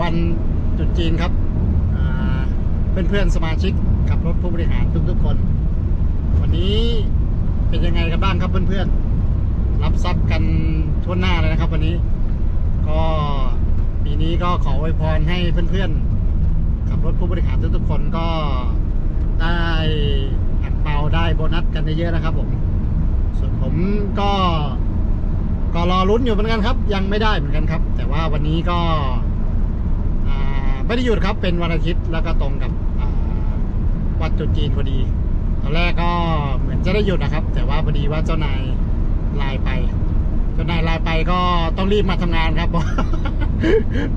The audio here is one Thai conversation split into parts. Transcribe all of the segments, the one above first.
วันตรุษจีนครับอ่าเพื่อนๆสมาชิกขับรถผู้บริหารทุกๆคน วันนี้เป็นยังไงกันบ้างครับเพื่อนๆรับทรัพย์กันทั่วหน้าเลยนะครับ วันนี้ก็ปีนี้ก็ขออวยพรให้เพื่อนๆขับรถผู้บริหารทุกๆคนก็ได้อังเปาได้โบนัสกันเยอะๆนะครับผมส่วนผมก็ก็รอลุ้นอยู่เหมือนกันครับ ยังไม่ได้เหมือนกันครับ แต่ว่าวันนี้ก็ ไม่ได้หยุดครับเป็นวันอาทิตย์แล้วก็ตรงกับวันตรุษจีนพอดีตอนแรกก็เหมือนจะได้หยุดนะครับ แต่ว่าพอดีว่าเจ้านายไลน์ไป เจ้านายไลน์ไปก็ต้องรีบมาทำงานครับ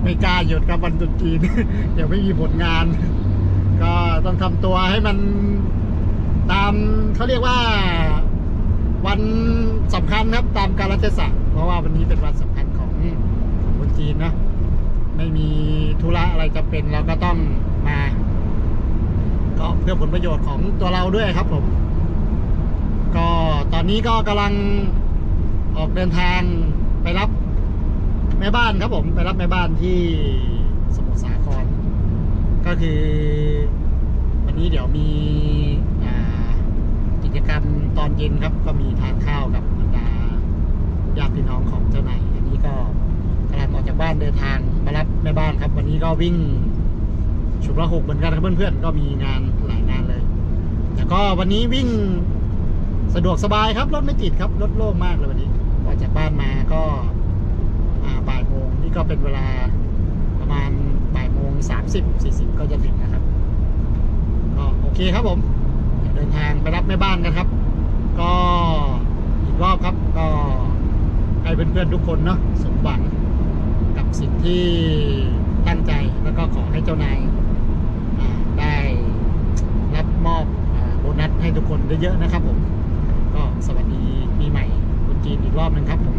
ไม่กล้าหยุดครับวันตรุษจีนเดี๋ยวไม่มีผลงาน ก็ต้องทำตัวให้มันตามเขาเรียกว่าวันสำคัญครับตามกาลเทศะเพราะว่าวันนี้เป็นวันสำคัญของของคนจีนนะไม่มี ธุระอะไรจำเป็นเราก็ต้องมา ก็เพื่อผลประโยชน์ของตัวเราด้วยครับผม ก็ตอนนี้ก็กำลังออกเดินทางไปรับแม่บ้านครับผมไปรับแม่บ้านที่สมุทรสาคร ก็คือ วันนี้เดี๋ยวมีกิจกรรมตอนเย็นครับก็มีทานข้าวกับ แม่บ้านครับ วันนี้ก็วิ่งฉุกละหกเหมือนกันครับเพื่อนๆก็มีงานหลายงานเลยแต่ก็วันนี้วิ่งสะดวกสบายครับรถไม่ติดครับรถโล่งมากเลยวันนี้ออกจากบ้านมาก็อ่าบ่ายโมงนี่ก็เป็นเวลาประมาณบ่ายโมงสามสิบสี่สิบก็จะถึงนะครับก็โอเคครับผมเดี๋ยวเดินทางไปรับแม่บ้านกันครับ ก็อีกรอบครับก็ให้เพื่อนๆทุกคนเนาะสมหวังกับสิ่งที่ตั้งใจแล้วก็ขอให้ เจ้านายได้รับมอบโบนัสให้ทุกคนเยอะๆนะครับผม ก็สวัสดีปีใหม่คนจีนอีกรอบหนึ่งครับผม